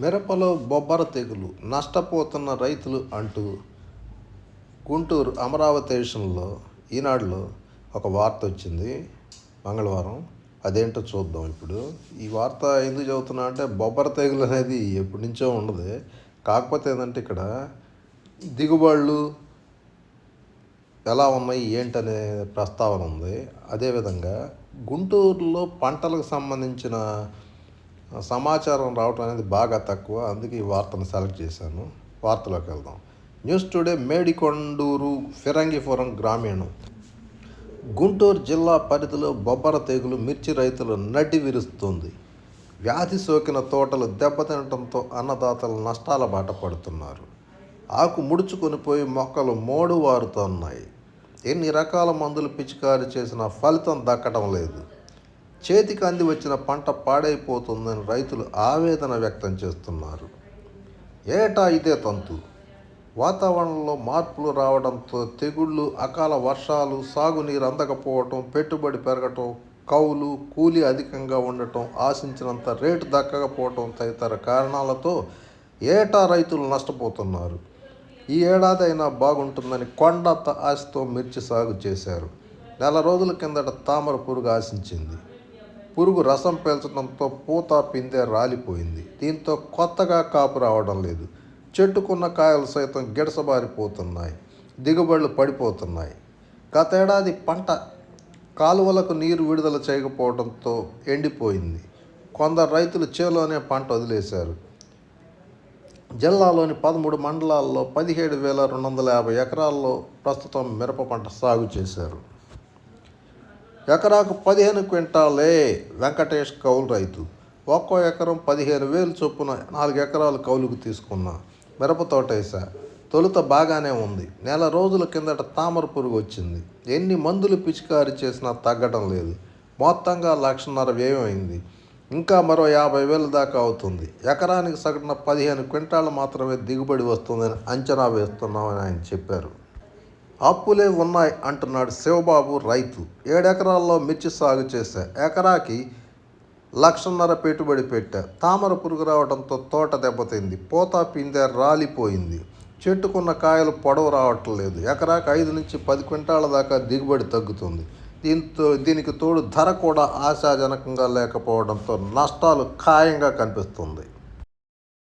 మిరపలో బొబ్బర తెగులు నష్టపోతున్న రైతులు అంటూ గుంటూరు అమరావతి దేశంలో ఈనాడులో ఒక వార్త వచ్చింది. మంగళవారం. అదేంటో చూద్దాం ఇప్పుడు. ఈ వార్త ఎందుకు చదువుతున్నా అంటే బొబ్బర తెగులు అనేది ఎప్పటి నుంచో ఉండదు. కాకపోతే ఏంటంటే ఇక్కడ దిగుబడులు ఎలా ఉన్నాయి ఏంటనే ప్రస్తావన ఉంది. అదేవిధంగా గుంటూరులో పంటలకు సంబంధించిన సమాచారం రావటం అనేది బాగా తక్కువ. అందుకే ఈ వార్తను సెలెక్ట్ చేశాను. వార్తలోకి వెళ్దాం. న్యూస్ టుడే మేడికొండూరు ఫిరంగిపురం గ్రామీణం. గుంటూరు జిల్లా పరిధిలో బొబ్బర తెగులు మిర్చి రైతులు నడ్డి విరుస్తుంది. వ్యాధి సోకిన తోటలు దెబ్బతినటంతో అన్నదాతలు నష్టాల బాట పడుతున్నారు. ఆకు ముడుచుకొని పోయి మొక్కలు మోడు వారుతున్నాయి ఎన్ని రకాల మందులు పిచికారి చేసినా ఫలితం దక్కడం లేదు. చేతికి అంది వచ్చిన పంట పాడైపోతుందని రైతులు ఆవేదన వ్యక్తం చేస్తున్నారు. ఏటా ఇదే తంతు? వాతావరణంలో మార్పులు రావడంతో తెగుళ్ళు అకాల వర్షాలు సాగునీరు అందకపోవటం పెట్టుబడి పెరగటం కౌలు కూలీ అధికంగా ఉండటం ఆశించినంత రేటు దక్కకపోవటం తదితర కారణాలతో ఏటా రైతులు నష్టపోతున్నారు. ఈ ఏడాది అయినా బాగుంటుందని కొండంత ఆశతో మిర్చి సాగు చేశారు. నెల రోజుల కిందట తామర పురుగు ఆశించింది. పురుగు రసం పీల్చడంతో పూత పిందె రాలిపోయింది. దీంతో కొత్తగా కాపు రావడం లేదు. చెట్టుకున్న కాయలు సైతం గిడసబారిపోతున్నాయి. దిగుబడులు పడిపోతున్నాయి. గతేడాది పంట కాలువలకు నీరు విడుదల చేయకపోవడంతో ఎండిపోయింది. కొందరు రైతులు చేలోనే పంట వదిలేశారు. జిల్లాలోని పదమూడు మండలాల్లో పదిహేడు వేల రెండు వందల యాభై ఎకరాల్లో ప్రస్తుతం మిరప పంట సాగు చేశారు. ఎకరాకు పదిహేను క్వింటాలే వెంకటేష్ కౌలు రైతు. ఒక్కో ఎకరం పదిహేను వేలు చొప్పున నాలుగు ఎకరాలు కౌలుకు తీసుకున్న. మిరప తోట వేసా తొలుత బాగానే ఉంది. నెల రోజుల కిందట తామర పురుగు వచ్చింది. ఎన్ని మందులు పిచికారి చేసినా తగ్గడం లేదు. మొత్తంగా లక్షన్నర వ్యయమైంది ఇంకా మరో యాభై వేల దాకా అవుతుంది. ఎకరానికి సగటున పదిహేను క్వింటాలు మాత్రమే దిగుబడి వస్తుందని అంచనా వేస్తున్నామని ఆయన చెప్పారు. అప్పులే ఉన్నాయి అంటున్నాడు శివబాబు రైతు. ఏడెకరాల్లో మిర్చి సాగు చేశా ఎకరాకి లక్షన్నర పెట్టుబడి పెట్టా. తామర పురుగు రావడంతో తోట దెబ్బతింది. పోతా పిందె రాలిపోయింది. చెట్టుకున్న కాయలు పొడవు రావటం లేదు ఎకరాకి ఐదు నుంచి పది క్వింటాల దాకా దిగుబడి తగ్గుతుంది. దీంతో దీనికి తోడు ధర కూడా ఆశాజనకంగా లేకపోవడంతో నష్టాలు ఖాయంగా కనిపిస్తుంది.